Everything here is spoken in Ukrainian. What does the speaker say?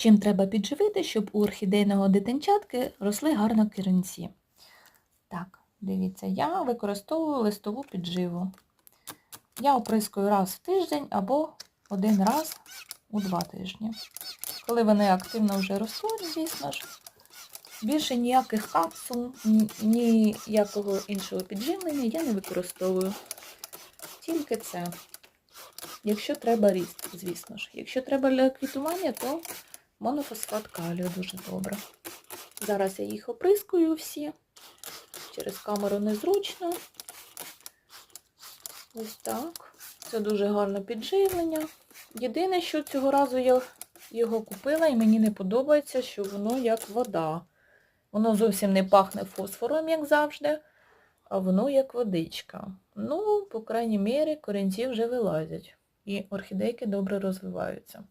Чим треба підживити, щоб у орхідейного дитинчатки росли гарно корінці. Так, дивіться, я використовую листову підживу. Я оприскую раз в тиждень або один раз у два тижні. Коли вони активно вже ростуть, звісно ж, більше ніяких капсул, ніякого іншого підживлення я не використовую. Тільки це. Якщо треба ріст, звісно ж. Якщо треба для квітування, то монофосфат калію дуже добре. Зараз я їх оприскую всі. Через камеру незручно. Ось так. Це дуже гарне підживлення. Єдине, що цього разу я його купила і мені не подобається, що воно як вода. Воно зовсім не пахне фосфором, як завжди, а воно як водичка. Ну, по крайній мірі, корінці вже вилазять. І орхідейки добре розвиваються.